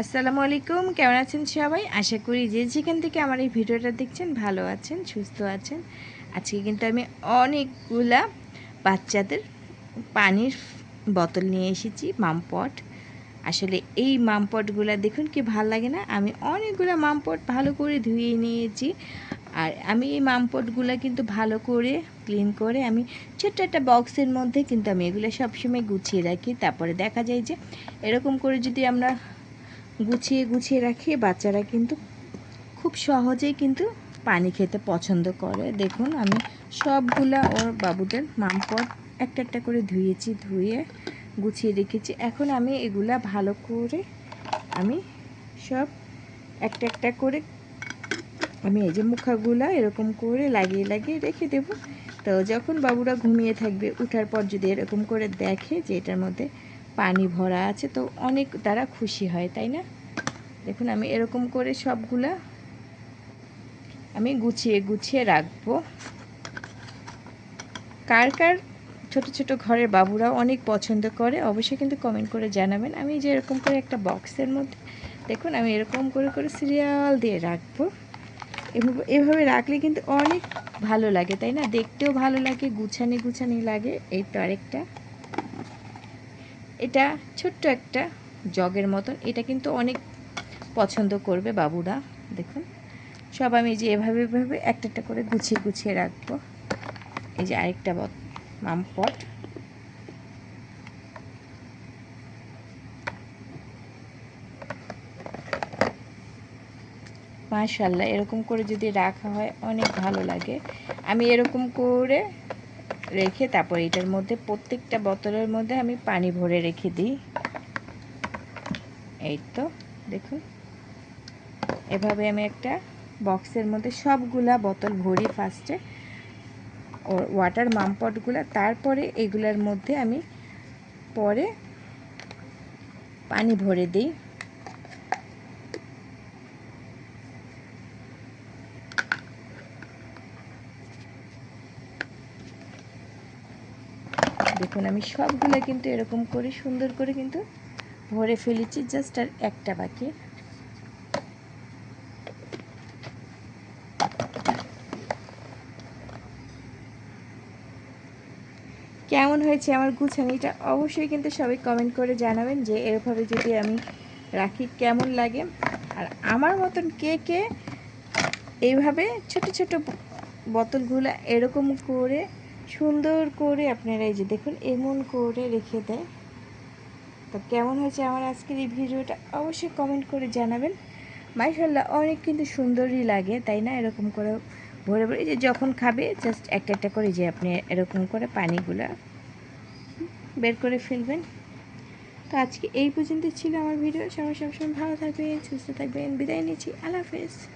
আসসালামু আলাইকুম, কেমন আছেন সবাই? আশা করি যে যেখান থেকে আমার এই ভিডিওটা দেখছেন ভালো আছেন, সুস্থ আছেন। আজকে কিন্তু আমি অনেকগুলা বাচ্চাদের পানির বোতল নিয়ে এসেছি, মামপট। আসলে এই মামপটগুলো দেখুন কি ভালো লাগে না? আমি অনেকগুলো মামপট ভালো করে ধুয়ে নিয়েছি। আর আমি এই মামপটগুলো কিন্তু ভালো করে ক্লিন করে আমি ছোট্ট একটা বক্সের মধ্যে কিন্তু আমি এগুলো সবসময় গুছিয়ে রাখি। তারপরে দেখা যায় যে এরকম করে যদি আমরা গুছিয়ে গুছিয়ে রাখি। বাচ্চারা কিন্তু খুব সহজেই কিন্তু পানি খেতে পছন্দ করে। দেখুন, আমি সবগুলা ওর বাবুদের মামপট একটা একটা করে ধুয়েছি, ধুয়ে গুছিয়ে রেখেছি। এখন আমি এগুলা ভালো করে আমি সব একটা একটা করে আমি এই যে মুখাগুলা এরকম করে লাগিয়ে লাগিয়ে রেখে দেব। তো যখন বাবুরা ঘুমিয়ে থাকবে, উঠার পর যদি এরকম করে দেখে যে এটার মধ্যে পানি ভরা আছে, তো অনেক তারা খুশি হয়, তাই না? দেখুন, আমি এরকম করে সবগুলা আমি গুছিয়ে গুছিয়ে রাখব। কার কার ছোট ছোট ঘরের বাবুরাও অনেক পছন্দ করে, অবশ্যই কিন্তু কমেন্ট করে জানাবেন। আমি যে এরকম করে একটা বক্সের মধ্যে, দেখুন, আমি এরকম করে করে সিরিয়াল দিয়ে রাখব। এভাবে এভাবে রাখলে কিন্তু অনেক ভালো লাগে, তাই না? দেখতেও ভালো লাগে, গুছানি গুছানি লাগে, এই তো আরেকটা। এটা ছোট্ট একটা জগের মতন। এটা কিন্তু অনেক পছন্দ করবে বাবুরা, দেখুন। সব আমি যে এভাবে এভাবে একটা একটা করে গুছিয়ে গুছিয়ে রাখব। এই যে আরেকটা মামপট মাশাল্লাহ, এরকম করে যদি রাখা হয়, অনেক ভালো লাগে। আমি এরকম করে রেখে তারপর এটার মধ্যে প্রত্যেকটা বোতলের মধ্যে আমি পানি ভরে রেখে দিই। এই তো, দেখুন। এভাবে আমি একটা বক্সের মধ্যে সবগুলা বোতল ভরি ফার্স্টে ওয়াটার মামপটগুলো তারপরে এগুলার মধ্যে আমি পরে পানি ভরে দিই। দেখুন, আমি সবগুলো কিন্তু এরকম করে সুন্দর করে কিন্তু ভরে ফেলেছি জাস্ট আর একটা বাকি। কেমন হয়েছে আমার গুছানিটা অবশ্যই কিন্তু সবাই কমেন্ট করে জানাবেন যে এরভাবে যদি আমি রাখি কেমন লাগে। আর আমার মতন কে কে এইভাবে ছোট ছোট বোতলগুলো এরকম করে সুন্দর করে আপনারা এই যে দেখুন, এমন করে রেখে দেয়। তো কেমন হয়েছে আমার আজকের এই ভিডিওটা অবশ্যই কমেন্ট করে জানাবেন। মাইশাল্লাহ অনেক কিন্তু সুন্দরই লাগে, তাই না? এরকম করে ভরে ভরে যে যখন খাবে জাস্ট একটা একটা করে যে আপনি এরকম করে পানিগুলা বের করে ফেলবেন। তো আজকে এই পর্যন্ত ছিল আমার ভিডিও। সবাই সবসময় ভালো থাকবেন, সুস্থ থাকবেন। বিদায় নিচ্ছি। আল্লাহ হাফেজ।